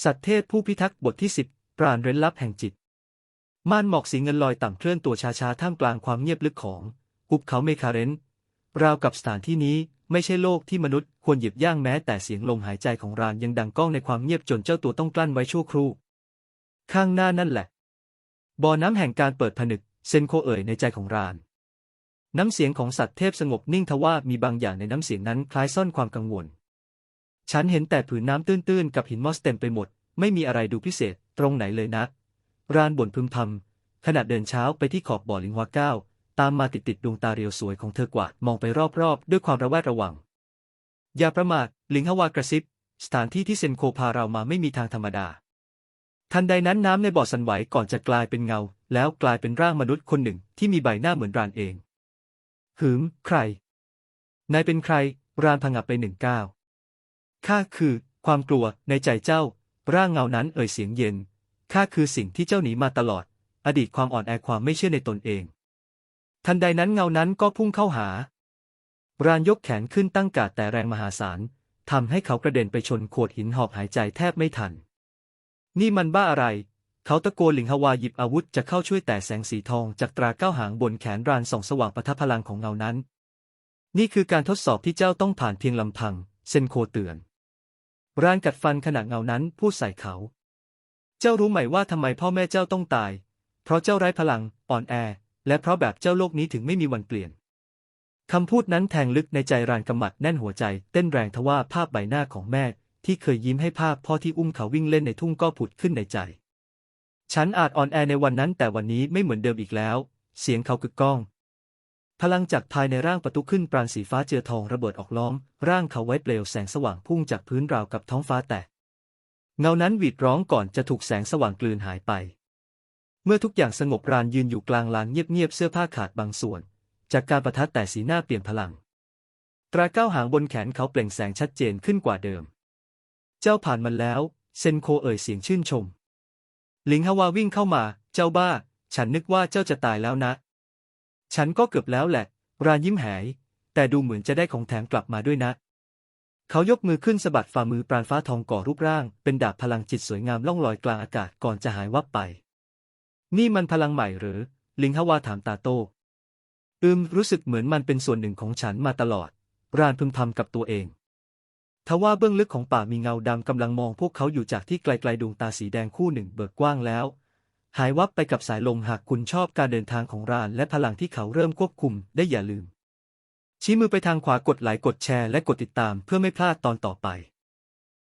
สัตว์เทพผู้พิทักษ์บทที่สิบปราณเร้นลับแห่งจิต ม่านหมอกสีเงินลอยต่ำเคลื่อนตัวช้าๆท่ามกลางความเงียบลึกของหุบเขาเมคาเรนราวกับสถานที่นี้ไม่ใช่โลกที่มนุษย์ควรหยียบย่างแม้แต่เสียงลมหายใจของรานยังดังก้องในความเงียบจนเจ้าตัวต้องกลั้นไว้ชั่วครู่ ข้างหน้านั่นแหละ บ่อน้ำแห่งการเปิดผนึก เซนโคเอ่ยในใจของราน น้ำเสียงของสัตว์เทพสงบนิ่งทว่ามีบางอย่างในน้ำเสียงนั้นคล้ายซ่อนความกังวล ฉันเห็นแต่ผืนน้ำตื้นๆ กับหินมอสเต็มไปหมด ไม่มีอะไรดูพิเศษตรงไหนเลยนะรานบ่นพึมพำขณะเดินเช้าไปที่ขอบบ่อลิงฮวาเก้าตามมาติดๆดวงตาเรียวสวยของเธอกว่ามองไปรอบๆ ด้วยความระแวดระวัง อย่าประมาทลิงฮวากระซิบ สถานที่ที่เซนโคพาเรามาไม่มีทางธรรมดา ทันใดนั้นน้ำในบ่อสั่นไหวก่อนจะกลายเป็นเงา แล้วกลายเป็นร่างมนุษย์คนหนึ่งที่มีใบหน้าเหมือนรานเอง หืม ใคร นายเป็นใคร รานพังับไปหนึ่งก้าว ข้าคือ ความกลัวในใจเจ้า ร่างเงานั้นเอ่ยเสียงเย็นข้าคือสิ่งที่เจ้าหนีมาตลอด อดีตความอ่อนแอความไม่เชื่อในตนเอง ทันใดนั้นเงานั้นก็พุ่งเข้าหารานยกแขนขึ้นตั้งกาดแต่แรงมหาศาลทำให้เขากระเด็นไปชนโขดหินหอบหายใจแทบไม่ทัน นี่มันบ้าอะไร เขาตะโกนหลิงฮวาหยิบอาวุธจะเข้าช่วยแต่แสงสีทองจากตราเก้าหางบนแขนรานส่องสว่างปะทะพลังของเงานั้น นี่คือการทดสอบที่เจ้าต้องผ่านเพียงลำพัง เซนโคเตือน รานกัดฟันขณะเงานั้นพูดใส่เขา เจ้ารู้ไหมว่าทำไมพ่อแม่เจ้าต้องตาย เพราะเจ้าไร้พลัง อ่อนแอ และเพราะแบบเจ้าโลกนี้ถึงไม่มีวันเปลี่ยนคำพูดนั้นแทงลึกในใจรานกำมัดแน่นหัวใจเต้นแรงทว่าภาพใบหน้าของแม่ ที่เคยยิ้มให้ภาพพ่อที่อุ้มเขาวิ่งเล่นในทุ่งก็ผุดขึ้นในใจ ฉันอาจอ่อนแอในวันนั้นแต่วันนี้ไม่เหมือนเดิมอีกแล้ว เสียงเขากึกก้อง พลังจากภายในร่างประตูขึ้นปราณสีฟ้าเจือทองระเบิดออกล้อม ร่างเขาไว้เปลวแสงสว่างพุ่งจากพื้นราวกับท้องฟ้าแตกเงานั้นหวีดร้องก่อนจะถูกแสงสว่างกลืนหายไป เมื่อทุกอย่างสงบรานยืนอยู่กลางลานเงียบๆเสื้อผ้าขาดบางส่วน จากการประทัดแต่สีหน้าเปลี่ยนพลัง ตราเก้าหางบนแขนเขาเปล่งแสงชัดเจนขึ้นกว่าเดิม เจ้าผ่านมันแล้ว เซนโคเอ่ยเสียงชื่นชมลิงฮาวาวิ่งเข้ามา เจ้าบ้า ฉันนึกว่าเจ้าจะตายแล้วนะ ฉันก็เกือบแล้วแหละ รานยิ้มหาย แต่ดูเหมือนจะได้ของแถมกลับมาด้วยนะ เขายกมือขึ้นสะบัดฝ่ามือปราณฟ้าทองก่อรูปร่าง เป็นดาบพลังจิตสวยงามล่องลอยกลางอากาศก่อนจะหายวับไป นี่มันพลังใหม่หรือ ลิงฮาวาถามตาโต อืม รู้สึกเหมือนมันเป็นส่วนหนึ่งของฉันมาตลอด รานพึมพำกับตัวเอง ทว่าเบื้องลึกของป่ามีเงาดำกำลังมองพวกเขาอยู่จากที่ไกลๆดวงตาสีแดงคู่หนึ่งเบิกกว้างแล้ว หายวับไปกับสายลมหากคุณชอบการเดินทางของราน และพลังที่เขาเริ่มควบคุมได้อย่าลืม ชี้มือไปทางขวากดไลค์กดแชร์และกดติดตามเพื่อไม่พลาดตอนต่อไป